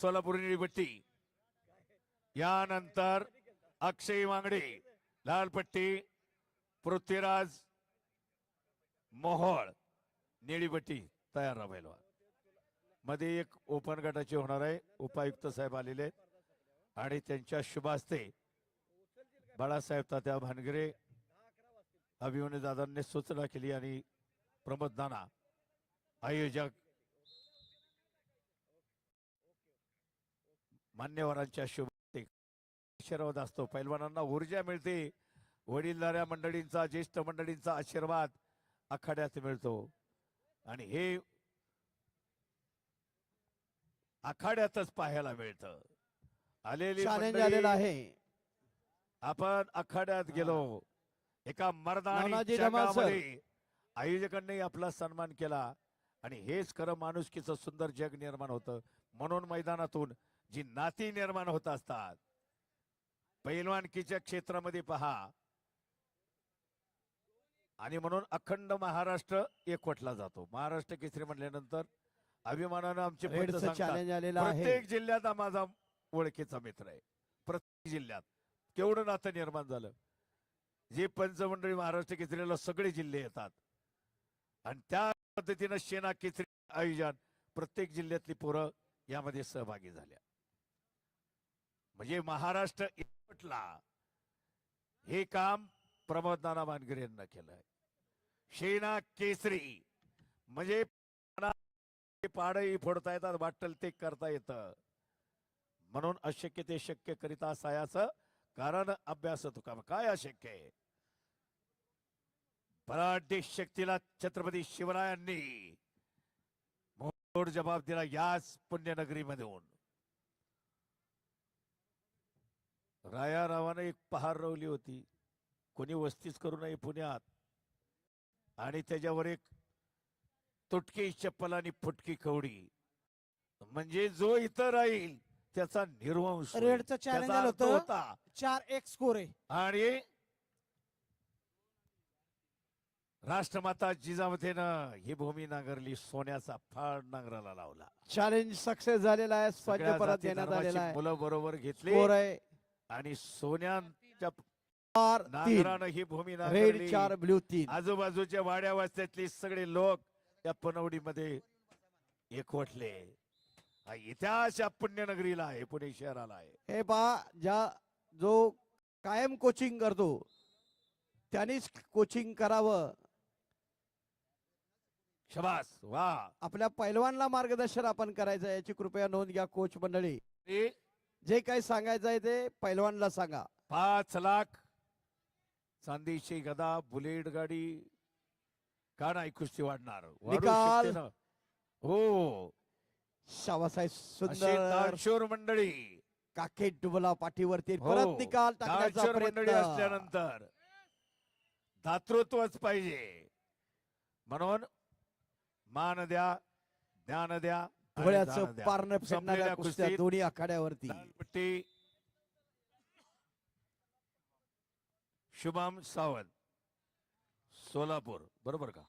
सोलापूर पट्टी यानंतर अक्षय वांगडे लाल पट्टी पृथ्वीराज मोहोळ निळीपट्टी तयार राहा पहिलवानमध्ये एक ओपन गटाची होणार आहे. उपायुक्त साहेब आलेले आहेत. आणि त्यांच्या शुभास्ते बाळासाहेब तात्या भानगिरे अभिमन्यू दादांनी सूचना केली आणि प्रमोद नाना आयोजक मान्यवरांच्या शुभ आशीर्वाद असतो. पैलवानांना ऊर्जा मिळते. वडीलधाऱ्या मंडळींचा ज्येष्ठ मंडळींचा आशीर्वाद आखाड्यात मिळतो. आणि हे आखाड्यातच पाहायला मिळतं. आलेली आहे. आपण आखाड्यात गेलो. एका मर्दानी आयोजकांनी आपला सन्मान केला. आणि हेच खरं माणुसकीचं सुंदर जग निर्माण होतं. म्हणून मैदानातून जी नाती निर्माण होत असतात. पैलवानकीच्या क्षेत्रामध्ये पहा. आणि म्हणून अखंड महाराष्ट्र एकवटला जातो. महाराष्ट्र केसरी म्हणल्यानंतर अभिमानानं आमचे प्रत्येक जिल्ह्यात हा माझा ओळखीचा मित्र आहे. प्रत्येक जिल्ह्यात. केवढं नातं निर्माण झालं. जे पंचमंडळी महाराष्ट्र केसरीला सगळे जिल्हे येतात. आणि त्या पद्धतीनं शेना केसरी आयोजन प्रत्येक जिल्ह्यातली पोरं यामध्ये सहभागी झाल्या. म्हणजे महाराष्ट्र एकवटला हे काम प्रमोद नाना मानगरे यांना केलंय. शेना केसरी. म्हणजे पाडही फोडता येतात वाटल ते करता येतं. म्हणून अशक्य ते शक्य करीता सायाचं कारण अभ्यास तुका काय अशक्य आहे? बलाढ्य शक्तीला छत्रपती शिवरायांनी मोड जबाब दिला याच पुण्यनगरीमधून. राया रावाने एक पहार रवली होती. कोणी वस्तीच करू नये पुण्यात. आणि त्याच्यावर एक तुटकी चप्पल आणि फुटकी कवडी. म्हणजे जो इथं राहील त्याचा निर्वंश. रेडचं चॅलेंज त्याचा आलं अर्थ होतं. होता चार एक स्कोर आहे. आणि राष्ट्रमाता जिजावतेनं ही भूमी नांगरली सोन्याचा फाळ नांगराला लावला. चॅलेंज सक्सेस झालेला आहे. सगळ्या परत जाती देण्यात धर्माची आलेला आहे. मुलं बरोबर घेतली. स्कोर आहे. आणि सोन्याच्या चार नांगरानं ही भूमी रेड नांगरली. चार ब्ल्यू तीन. आजूबाजूच्या वाड्या वस्त्यातली सगळे लोक या पनवडीमध्ये एकवटले. हा इतिहास या पुण्यनगरीला आहे पुणे शहराला आहे. हे पहा ज्या जो कायम कोचिंग करतो त्यांनीच कोचिंग करावं. शबास वा. आपल्या पैलवानला मार्गदर्शन आपण करायचं याची कृपया नोंद घ्या कोच मंडळी. हे जे काही सांगायचं आहे ते पैलवानला सांगा. पाच लाख चांदीची गदा बुलेट गाडी का नाही कुस्ती वाढणार? वाढू निकाल. शकते ना. हो. शाबासाहेब सुंदर. दानशूर मंडळी. काके डुबला पाठीवरती. हो. परत निकाल टाकण्याचा दानशूर मंडळी प्रयत्न असल्यानंतर दातृत्वच पाहिजे. म्हणून मान द्या ज्ञान द्या डोळ्याचं. पारणं संपलेल्या कुस्त्या दोन्ही आखाड्यावरती. शुभम सावंत सोलापूर. बरोबर का?